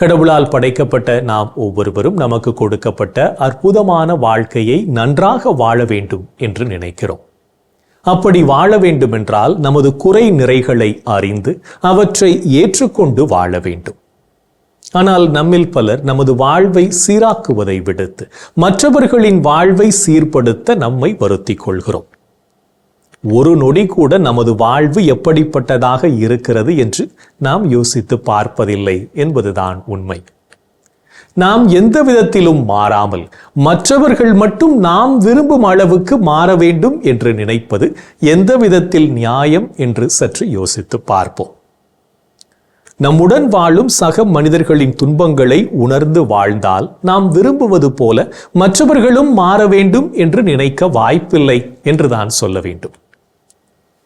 கடவுளால் படைக்கப்பட்ட நாம் ஒவ்வொருவரும் நமக்கு கொடுக்கப்பட்ட அற்புதமான வாழ்க்கையை நன்றாக வாழ வேண்டும் என்று நினைக்கிறோம். அப்படி வாழ வேண்டுமென்றால் நமது குறை நிறைகளை அறிந்து அவற்றை ஏற்றுக்கொண்டு வாழ வேண்டும். ஆனால் நம்மில் பலர் நமது வாழ்வை சீராக்குவதை விடுத்து மற்றவர்களின் வாழ்வை சீர்படுத்த நம்மை வருத்திக் கொள்கிறோம். ஒரு நொடி கூட நமது வாழ்வு எப்படிப்பட்டதாக இருக்கிறது என்று நாம் யோசித்து பார்ப்பதில்லை என்பதுதான் உண்மை. நாம் எந்த விதத்திலும் மாறாமல் மற்றவர்கள் மட்டும் நாம் விரும்பும் அளவுக்கு மாற வேண்டும் என்று நினைப்பது எந்த விதத்தில் நியாயம் என்று சற்று யோசித்து பார்ப்போம். நம்முடன் வாழும் சக மனிதர்களின் துன்பங்களை உணர்ந்து வாழ்ந்தால் நாம் விரும்புவது போல மற்றவர்களும் மாற வேண்டும் என்று நினைக்க வாய்ப்பில்லை என்றுதான் சொல்ல வேண்டும்.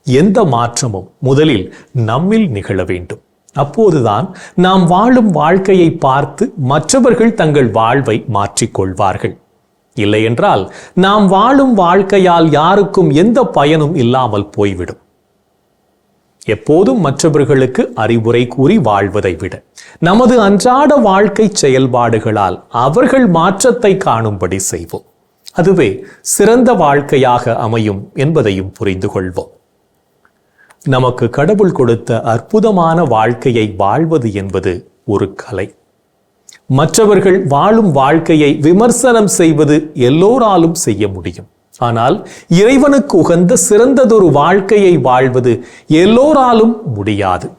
எந்த மாற்றமும் முதலில் நம்மில் நிகழ வேண்டும். அப்போதுதான் நாம் வாழும் வாழ்க்கையை பார்த்து மற்றவர்கள் தங்கள் வாழ்வை மாற்றிக்கொள்வார்கள். இல்லையென்றால் நாம் வாழும் வாழ்க்கையால் யாருக்கும் எந்த பயனும் இல்லாமல் போய்விடும். எப்போதும் மற்றவர்களுக்கு அறிவுரை கூறி வாழ்வதை விட நமது அன்றாட வாழ்க்கை செயல்பாடுகளால் அவர்கள் மாற்றத்தை காணும்படி செய்வோம். அதுவே சிறந்த வாழ்க்கையாக அமையும் என்பதையும் புரிந்து கொள்வோம். நமக்கு கடவுள் கொடுத்த அற்புதமான வாழ்க்கையை வாழ்வது என்பது ஒரு கலை. மற்றவர்கள் வாழும் வாழ்க்கையை விமர்சனம் செய்வது எல்லோராலும் செய்ய முடியும். ஆனால் இறைவனுக்கு உகந்த சிறந்ததொரு வாழ்க்கையை வாழ்வது எல்லோராலும் முடியாது.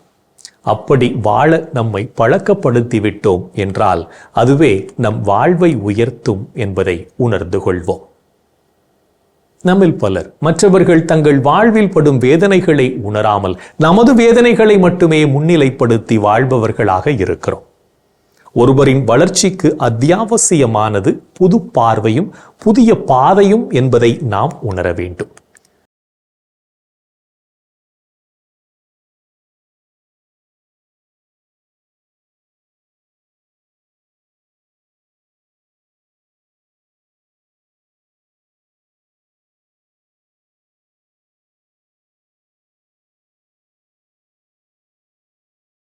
அப்படி வாழ நம்மை பழக்கப்படுத்திவிட்டோம் என்றால் அதுவே நம் வாழ்வை உயர்த்தும் என்பதை உணர்ந்து கொள்வோம். நம்மில் பலர். மற்றவர்கள் தங்கள் வாழ்வில் படும் வேதனைகளை உணராமல் நமது வேதனைகளை மட்டுமே முன்னிலைப்படுத்தி வாழ்பவர்களாக இருக்கிறோம். ஒருவரின் வளர்ச்சிக்கு அத்தியாவசியமானது புது பார்வையும் புதிய பாதையும் என்பதை நாம் உணர வேண்டும்.